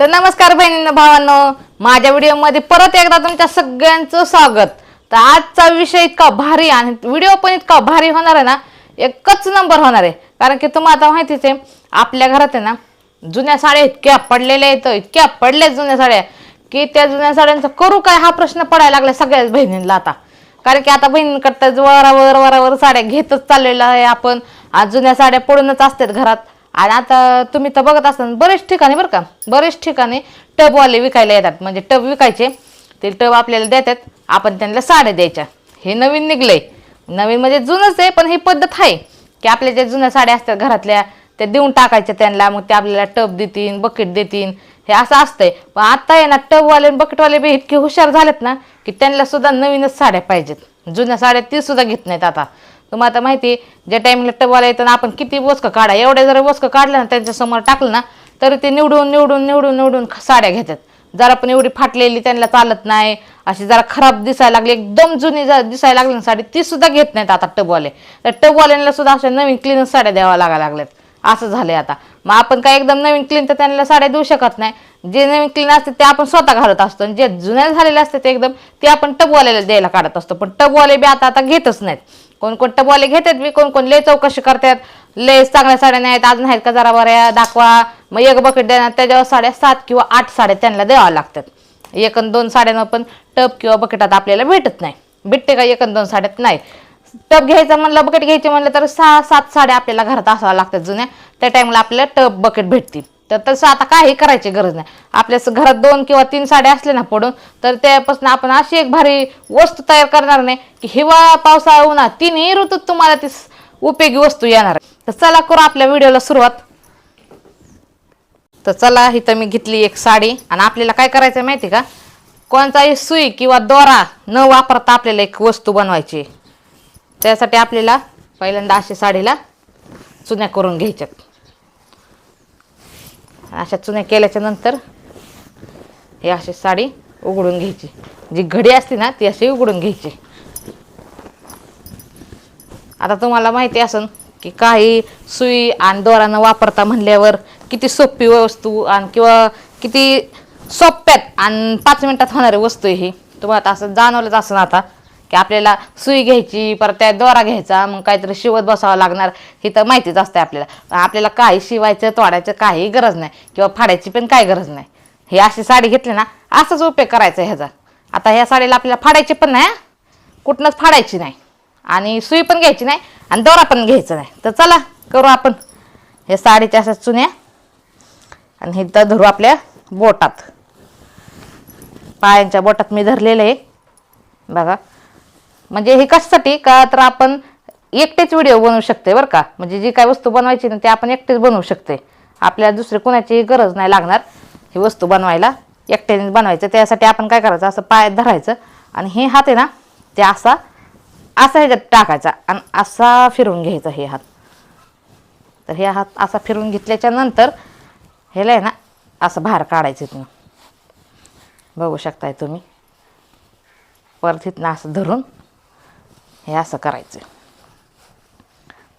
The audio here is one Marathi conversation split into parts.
तर नमस्कार बहिणींना भावांनो. माझ्या व्हिडिओमध्ये परत एकदा तुमच्या सगळ्यांचं स्वागत. तर आजचा विषय इतका भारी आणि व्हिडिओ पण इतका भारी होणार आहे ना एकच नंबर होणार आहे. कारण की तुम्हाला आता माहितीच आहे आपल्या घरात आहे ना जुन्या साड्या इतक्या पडलेल्या आहेत इतक्या पडल्या जुन्या साड्या की त्या जुन्या साड्यांचा करू काय? हा प्रश्न पडायला लागला सगळ्याच बहिणींना आता. कारण की आता बहिणींकडं वरावर वरावर साड्या घेतच चाललेलं आहे आपण. आज जुन्या साड्या पडूनच असतात घरात. आणि आता तुम्ही तर बघत असताना बरेच ठिकाणी बरं का बरेच ठिकाणी टबवाले विकायला येतात. म्हणजे टब विकायचे ते टब आपल्याला देतात आपण त्यांना साड्या द्यायच्या. हे नवीन निघलंय. नवीन म्हणजे जुनंच आहे पण ही पद्धत आहे की आपल्या ज्या जुन्या साड्या असतात घरातल्या त्या देऊन टाकायच्या त्यांना मग ते आपल्याला टब देतील बकेट देतील हे असं असतंय. पण आता आहे ना टबवाले बकेटवाले बी इतके हुशार झालेत ना की त्यांना सुद्धा नवीनच साड्या पाहिजेत. जुन्या साड्या ती सुद्धा घेत नाहीत आता. तुम्हाला आता माहिती ज्या टाइमला टबवाला येतं ना आपण किती वस्क काढा. एवढ्या जर वस्क काढलं ना त्यांच्यासमोर टाकलं ना तरी ते निवडून निवडून निवडून निवडून साड्या घेतात. जरा पण एवढी फाटलेली त्यांना चालत नाही. अशी जरा खराब दिसायला लागली एकदम जुनी दिसायला लागली ना साडी ती सुद्धा घेत नाहीत आता टबवाले. तर टबवाल्यांना सुद्धा अशा नवीन क्लीन साड्या द्याव्या लागायला लागल्यात. असं झालंय आता. मग आपण काय एकदम नवीन क्लीन तर त्यांना साड्या देऊ शकत नाही. जे नवीन क्लीन असते ते आपण स्वतः घालत असतो. आणि जे जुन्या झालेले असते ते एकदम ते आपण टबवाल्याला द्यायला काढत असतो. पण टबवाले बी आता आता घेतच नाहीत. कोण कोण टबवाले घेतात बी कोण कोण लय चौकशी करतात. लय चांगल्या साड्या नाहीत अजून आहेत का जरा बऱ्या दाखवा. मग एक बकेट देणार त्याच्यावर साड्या सात किंवा आठ साड्या त्यांना द्याव्या लागतात. एक दोन साड्यांना पण टब किंवा बकेटात आपल्याला भेटत नाही. भेटते का एक दोन साड्यात? नाही. टब घ्यायचं म्हणलं बकेट घ्यायचे म्हणलं तर सहा सात साड्या आपल्याला घरात असाव्या लागतात जुन्या. त्या टाइमला आपल्याला टब बकेट भेटतील. तर तसं आता काही करायची गरज नाही. आपल्या घरात दोन किंवा तीन साड्या असल्या ना पडून तर त्यापासून आपण अशी एक भारी वस्तू तयार करणार नाही की हिवाळा पावसाळा उन्हा तिन्ही ऋतूत तुम्हाला ती उपयोगी वस्तू येणार आहे. तर चला करू आपल्या व्हिडिओला सुरुवात. तर चला इथं मी घेतली एक साडी. आणि आपल्याला काय करायचं आहे माहिती का? कोणताही सुई किंवा दोरा न वापरता आपल्याला एक वस्तू बनवायची त्यासाठी आपल्याला पहिल्यांदा अशा साडीला चुन्या करून घ्यायच्यात. अशा चुन्या केल्याच्यानंतर हे अशी साडी उघडून घ्यायची. जी घडी असते ना ती अशी उघडून घ्यायची. आता तुम्हाला माहिती असेल की काही सुई आणि दोरानं वापरता म्हणल्यावर किती सोपी वस्तू आणि किंवा किती सोप्यात आणि पाच मिनिटात होणारी वस्तू आहे ही. तुम्हाला आता असं जाणवलंच असं आता. की आपल्याला सुई घ्यायची परत त्या दोरा घ्यायचा मग काहीतरी शिवत बसावं लागणार हे तर माहितीच असते आपल्याला. आपल्याला काही शिवायचं तोडायचं काही गरज नाही किंवा फाडायची पण काही गरज नाही. हे अशी साडी घेतली ना असाच उपयोग करायचा आहे ह्याचा. आता ह्या साडीला आपल्याला फाडायची पण नाही कुठनंच फाडायची नाही. आणि सुई पण घ्यायची नाही आणि दोरा पण घ्यायचा नाही. तर चला करू आपण. हे साडीच्या अशा चुन्या आणि हे तर धरू आपल्या बोटात. पायांच्या बोटात मी धरलेलं आहे. बघा. म्हणजे हे कशासाठी? का तर आपण एकटेच व्हिडिओ बनवू शकते बरं का? म्हणजे जी काय वस्तू बनवायची ना ते आपण एकटेच बनवू शकते आपल्याला दुसरी कोणाची गरज नाही लागणार ही वस्तू बनवायला. एकट्याने बनवायचं. त्यासाठी आपण काय करायचं? असं पायात धरायचं. आणि हे हात आहे ना ते असा असा ह्याच्यात टाकायचा आणि असा फिरवून घ्यायचा हे हात. तर हे हात असा फिरवून घेतल्याच्या नंतर ह्याला आहे ना असं बाहेर काढायचं इथनं. बघू शकताय तुम्ही. परत इथनं असं धरून हे असं करायचं.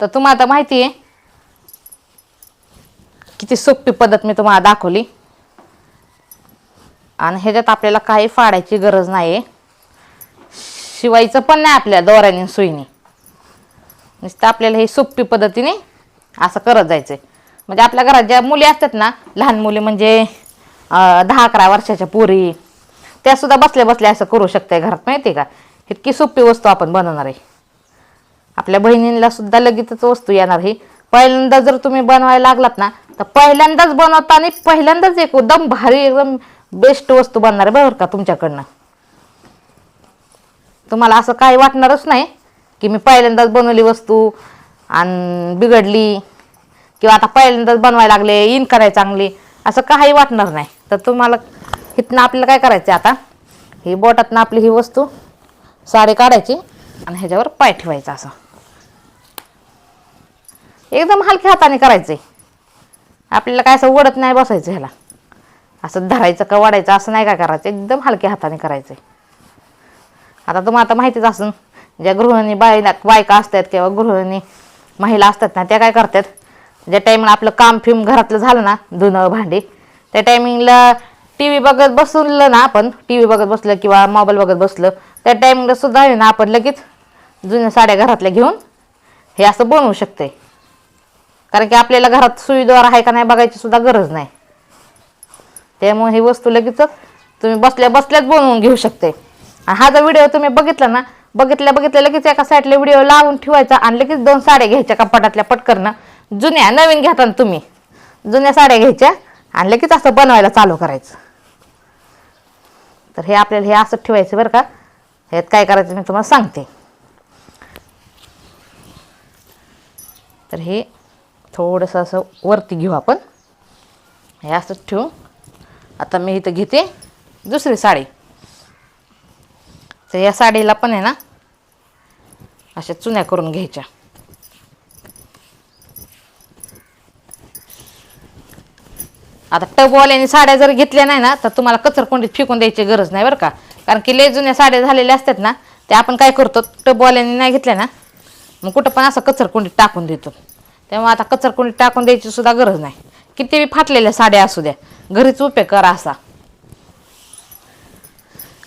तर तुम्हाला आता माहिती आहे किती सोपी पद्धत मी तुम्हाला दाखवली. आणि ह्याच्यात आपल्याला काही फाडायची गरज नाही आहे शिवायचं पण नाही आपल्या दोऱ्याने सुईने. नुसतं आपल्याला हे सोपी पद्धतीने असं करत जायचं म्हणजे आपल्या घरात ज्या मुली असतात ना लहान मुली म्हणजे दहा अकरा वर्षाच्या पोरी त्या सुद्धा बसल्या बसल्या असं करू शकते घरात माहिती आहे का? इतकी सोपी वस्तू आपण बनवणार आहे. आपल्या बहिणींना सुद्धा लगेचच वस्तू येणार ही पहिल्यांदा जर तुम्ही बनवायला लागलात ना तर पहिल्यांदाच बनवता आणि पहिल्यांदाच एक एकदम भारी एकदम बेस्ट वस्तू बनणार आहे बरोबर का तुमच्याकडनं. तुम्हाला असं काही वाटणारच नाही की मी पहिल्यांदाच बनवली वस्तू आणि बिघडली किंवा आता पहिल्यांदाच बनवायला लागले इन करायला चांगली असं काही वाटणार नाही. तर तुम्हाला इथनं आपल्याला काय करायचं आता? ही बोटातनं आपली ही वस्तू साडी काढायची आणि ह्याच्यावर पाय ठेवायचा असं. एकदम हलक्या हाताने करायचंय. आपल्याला काय असं ओढत नाही बसायचं ह्याला. असं धरायचं का वाढायचं असं नाही काय करायचं. एकदम हलक्या हाताने करायचंय. आता तुम्हाला आता माहितीच असून ज्या गृहिणी बायला बायका असतात किंवा गृहिणी महिला असतात ना त्या काय करतात? ज्या टाईमला आपलं काम फिम घरातलं झालं ना धुणं भांडी त्या टायमिंगला टी व्ही बघत बसलं ना आपण टी व्ही बघत बसलं किंवा मोबाईल बघत बसलं त्या टायमिंगला सुद्धा आहे ना आपण लगेच जुन्या साड्या घरातल्या घेऊन हे असं बनवू शकते कारण की आपल्याला घरात सुईद्वार आहे का नाही बघायची सुद्धा गरज नाही. त्यामुळे ही वस्तू लगेच तुम्ही बसल्या बसल्याच बनवून घेऊ शकते. आणि हा जर व्हिडिओ तुम्ही बघितला ना बघितल्या बघितल्या लगेच एका साईडला व्हिडिओ लावून ठेवायचा आणि लगेच दोन साड्या घ्यायच्या कपाटातल्या पटकरनं जुन्या नवीन घेता तुम्ही. जुन्या साड्या घ्यायच्या आणि लगेच असं बनवायला चालू करायचं. तर हे आपल्याला हे असं ठेवायचं बरं का. यात काय करायचं मी तुम्हाला सांगते. तर हे थोडंसं असं वरती घेऊ आपण. हे असंच ठेवू आता मी इथं घेते दुसरी साडी. तर या साडीला पण आहे ना अशा चुन्या करून घ्यायच्या. आता टबवाल्याने साड्या जर घेतल्या नाही ना तर तुम्हाला कचरकोंडीत फेकून द्यायची गरज नाही बरं का. कारण की लय जुन्या साड्या झालेल्या असतात ना ते आपण काय करतो टबवाल्याने नाही घेतल्या ना मग कुठं पण असं कचरकुंडीत टाकून देतो. तेव्हा आता कचरकुंडीत टाकून द्यायची सुद्धा गरज नाही. किती बी फाटलेल्या साड्या असू द्या घरीच उपयोग करा असा.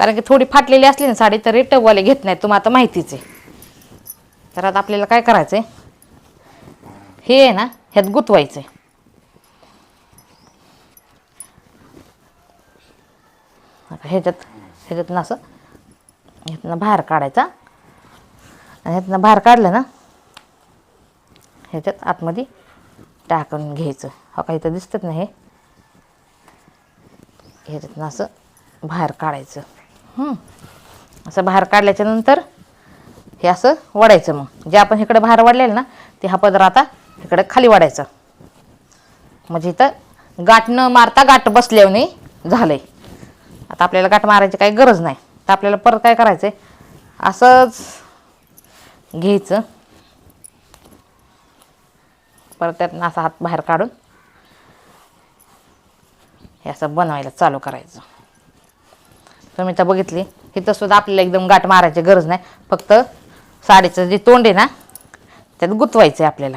कारण की थोडी फाटलेली असली ना साडी तरी टबवाले घेत नाही तुम्हाला आता माहितीच आहे. तर आता आपल्याला काय करायचं आहे हे आहे ना ह्यात गुतवायचं आहे ह्याच्यात ह्याच्यातनं असं ह्यातनं बाहेर काढायचा. आणि ह्यातनं बाहेर काढलं ना ह्याच्यात आतमध्ये टाकून घ्यायचं. हो हा काही तर दिसतात ना हे? ह्याच्यातनं असं बाहेर काढायचं. असं बाहेर काढल्याच्यानंतर हे असं वडायचं मग. जे आपण इकडे बाहेर वाढलेलं ना ते हा पदर आता इकडे खाली वाढायचं म्हणजे इथं गाठ न मारता गाठ बसल्याने झालं आहे आता आपल्याला गाठ मारायची काही गरज नाही. तर आपल्याला परत काय करायचं आहे असंच घ्यायचं. परत त्यातनं असा हात बाहेर काढून हे असं बनवायला चालू करायचं. तुम्ही तर बघितली इथं सुद्धा आपल्याला एकदम गाठ मारायची गरज नाही. फक्त साडीचं जे तोंड आहे ना त्यात गुतवायचं आहे आपल्याला.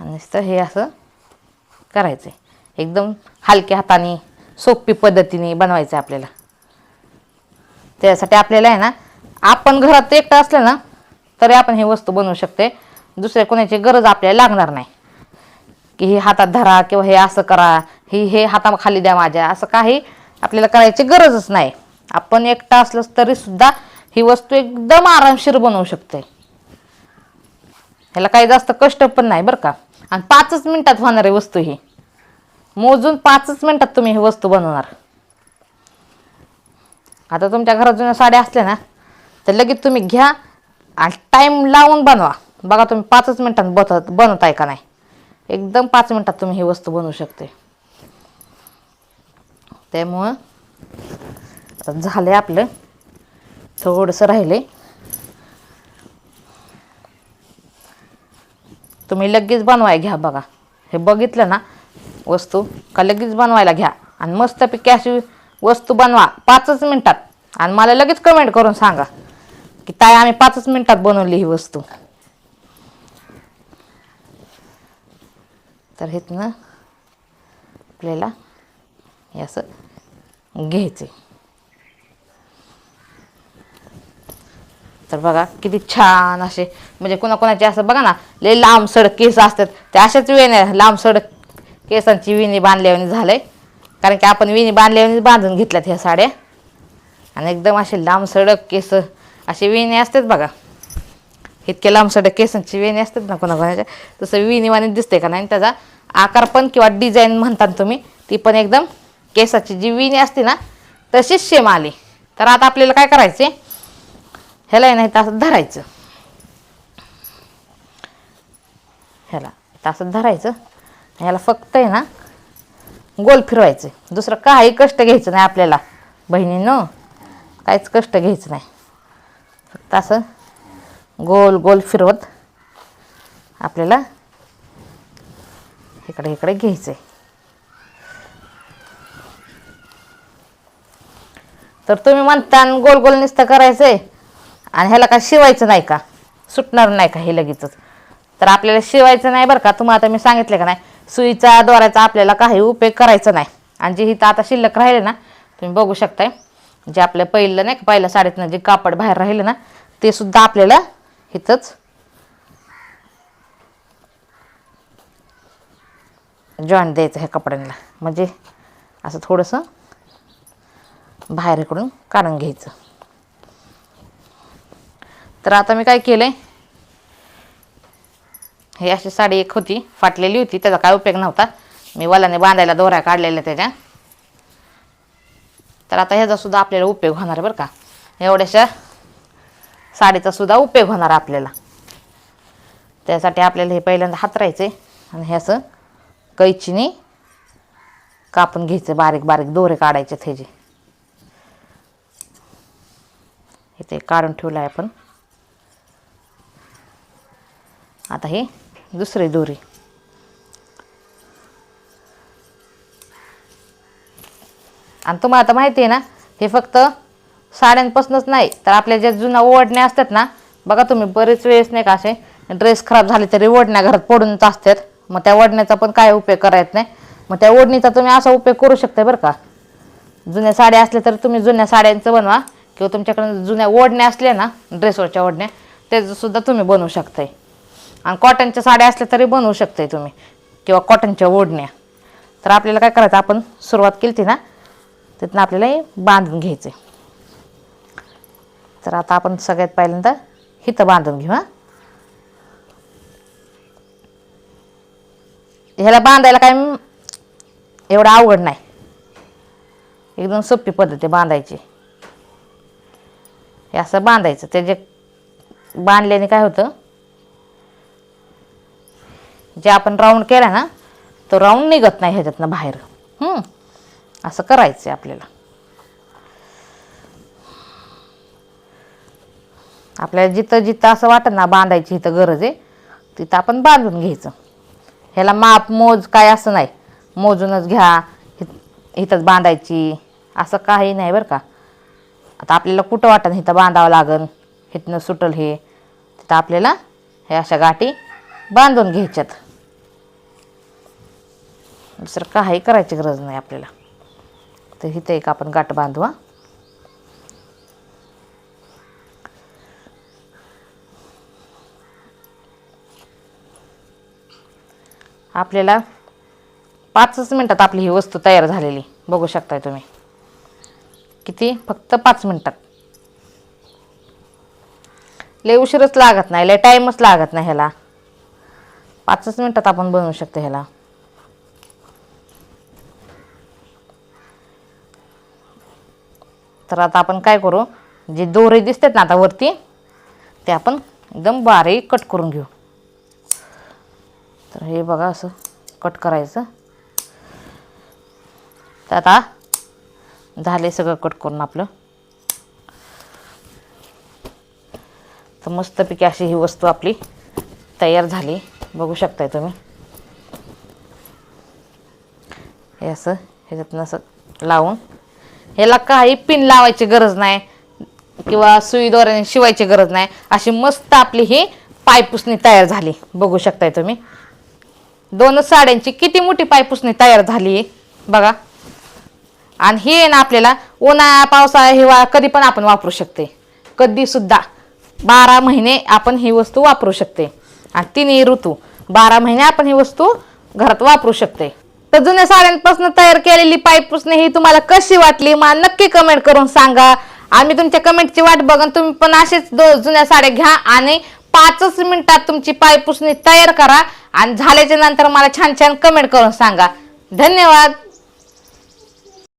आणि नुसतं हे असं करायचं आहे एकदम हलक्या हाताने सोपी पद्धतीने बनवायचं आहे आपल्याला. त्यासाठी आपल्याला आहे ना आपण घरात एकटं असलं ना तरी आपण ही वस्तू बनवू शकते दुसऱ्या कोणाची गरज आपल्याला लागणार नाही. की हे हातात धरा किंवा हे असं करा ही हे हाता खाली द्या माझ्या असं काही आपल्याला करायची गरजच नाही. आपण एकटा असलं तरी सुद्धा ही वस्तू एकदम आरामशीर बनवू शकते ह्याला काही जास्त कष्ट पण नाही बरं का. आणि पाचच मिनिटात होणार आहे वस्तू ही. मोजून पाचच मिनटात तुम्ही ही वस्तू बनवणार. आता तुमच्या घरात जुन्या साड्या असल्या ना तर लगेच तुम्ही घ्या आणि टाईम लावून बनवा. बघा तुम्ही पाचच मिनटात बनत बनवताय का नाही. एकदम पाच मिनटात तुम्ही ही वस्तू बनवू शकते. त्यामुळं आता झालंय आपलं. थोडंसं राहिले तुम्ही लगेच बनवाय घ्या बघा. हे बघितलं ना वस्तू. का लगेच बनवायला घ्या. आणि मस्तपैकी अशी वस्तू बनवा. पाचच मिनटात. आणि मला लगेच कमेंट करून सांगा की ताई आम्ही पाचच मिनिटात बनवली ही वस्तू. तर हेतनं आपल्याला हे असं घ्यायचे तर बघा किती छान असे म्हणजे कोणाकोणाचे असं बघा ना लय लांब सडक केस असतात. ते अशाच वेण्या लांब सडक केसांची विणी बांधल्यावानी झालंय. कारण की आपण विणी बांधल्यावानी बांधून घेतल्यात ह्या साड्या. आणि एकदम असे लांब सडक केस असे विणी असतात बघा. इतके लांब सडक केसांची वेणी असतात ना कोणाकोणाच्या. तसं विणीवाणी दिसते का नाही? त्याचा आकार पण किंवा डिझाईन म्हणतात तुम्ही ती पण एकदम केसाची जी विणी असते ना तशीच शेम आली. तर आता आपल्याला काय करायचे ह्याला नाही तसं धरायचं. ह्याला तसं धरायचं. ह्याला फक्त आहे ना गोल फिरवायचं. दुसरं काही कष्ट घ्यायचं नाही आपल्याला. बहिणीनं काहीच कष्ट घ्यायचं नाही. फक्त असं गोल गोल फिरवत आपल्याला इकडे इकडे घ्यायचं तर तुम्ही म्हणता गोल गोल नुसतं आहे आणि ह्याला काय शिवायचं नाही का? सुटणार नाही का हे लगेचच? तर आपल्याला शिवायचं नाही बरं का? तुम्हाला आता मी सांगितलं का नाही? सुईचा दोऱ्याचा आपल्याला काही उपयोग करायचा नाही. आणि जे हिथं आता शिल्लक राहिले ना तुम्ही बघू शकताय. जे आपलं पहिलं नाही का पहिल्या साडीतनं जे कापड बाहेर राहिलं ना ते सुद्धा आपल्याला इथंच जॉईंट द्यायचं ह्या कपड्यांना. म्हणजे असं थोडंसं बाहेर इकडून काढून घ्यायचं. तर आता मी काय केलं आहे हे अशी साडी एक होती फाटलेली होती त्याचा काय उपयोग नव्हता. मी वलाने बांधायला दोऱ्या काढलेल्या त्याच्या. तर आता ह्याचा सुद्धा आपल्याला उपयोग होणार बरं का. एवढ्याशा साडीचा सुद्धा उपयोग होणार आपल्याला. त्यासाठी आपल्याला हे पहिल्यांदा हातरायचे आणि हे असं कैचीने कापून घ्यायचं बारीक बारीक दोरे काढायचे त्याचे. इथे काढून ठेवलं आहे आपण. आता हे दुसरी दोरी. आणि तुम्हाला आता माहिती आहे ना हे फक्त साड्यांपासूनच नाही तर आपल्या ज्या जुन्या ओढण्या असतात ना बघा तुम्ही बरेच वेळेस नाही का असे ड्रेस खराब झाले तरी ओढण्या घरात पडूनच असतात. मग त्या ओढण्याचा पण काय उपयोग करायचा नाही. मग त्या ओढणीचा तुम्ही असा उपयोग करू शकता बरं का. जुन्या साड्या असल्या तर तुम्ही जुन्या साड्यांचं बनवा किंवा तुमच्याकडे जुन्या ओढण्या असल्या ना ड्रेसवरच्या ओढण्या त्याचं सुद्धा तुम्ही बनवू शकताय. आणि कॉटनच्या साड्या असल्या तरी बनवू शकताय तुम्ही. किंवा कॉटनच्या ओढण्या. तर आपल्याला काय करायचं आपण सुरुवात केली ती ना तिथनं आपल्याला हे बांधून घ्यायचं तर आता आपण सगळ्यात पहिल्यांदा हिथं बांधून घेऊ हां. ह्याला बांधायला काय एवढं अवघड नाही. एकदम सोपी पद्धत बांधायची. हे असं बांधायचं. त्याचे बांधल्याने काय होतं जे आपण राऊंड केला ना तो राऊंड निघत नाही ह्याच्यातनं बाहेर. असं करायचं आहे आपल्याला. आपल्याला जिथं जिथं असं वाटत ना बांधायची इथं गरज आहे तिथं आपण बांधून घ्यायचं. ह्याला माप मोज काय असं नाही. मोजूनच घ्या इथंच बांधायची. असं काही नाही बरं का. आता आपल्याला कुठं वाटत इथं बांधावं लागन इथनं सुटल हे. तिथं आपल्याला हे अशा गाठी बांधून घ्यायच्यात. दुसरं काही करायची गरज नाही आपल्याला. तर हिथं एक आपण गाठ बांधू हा. आपल्याला पाचच मिनटात आपली ही वस्तू तयार झालेली. बघू शकताय तुम्ही. किती? फक्त पाच मिनटात. लय उशीरच लागत नाही लय टाईमच लागत नाही ह्याला. पाचच मिनटात आपण बनवू शकतो ह्याला. तर आता आपण काय करू? जे दोरे दिसतात ना आता वरती ते आपण एकदम बारीक कट करून घेऊ. तर हे बघा असं कट करायचं. तर आता झाले सगळं कट करून आपलं. तर मस्तपैकी अशी ही वस्तू आपली तयार झाली. बघू शकताय तुम्ही. हे असं ह्याच्यातनं असं लावून. ह्याला काही पिन लावायची गरज नाही किंवा सुई दोऱ्याने शिवायची गरज नाही. अशी मस्त आपली ही पायपुसणी तयार झाली. बघू शकताय तुम्ही. दोनच साड्यांची किती मोठी पायपुसणी तयार झाली. आहे बघा. आणि हे ना आपल्याला उन्हाळा पावसाळा हिवाळा कधी पण आपण वापरू शकते. कधीसुद्धा. बारा महिने आपण ही वस्तू वापरू शकते. आणि तिन्ही ऋतू. बारा महिने आपण ही वस्तू घरात वापरू शकते. तर जुन्या साड्यांपासून तयार केलेली पायपुसणी ही तुम्हाला कशी वाटली मला नक्की कमेंट करून सांगा. आम्ही तुमच्या कमेंटची वाट बघून तुम्ही पण असेच जुन्या साड्या घ्या आणि पाचच मिनिटात तुमची पायपुसणी तयार करा. आणि झाल्याच्यानंतर मला छान छान कमेंट करून सांगा. धन्यवाद.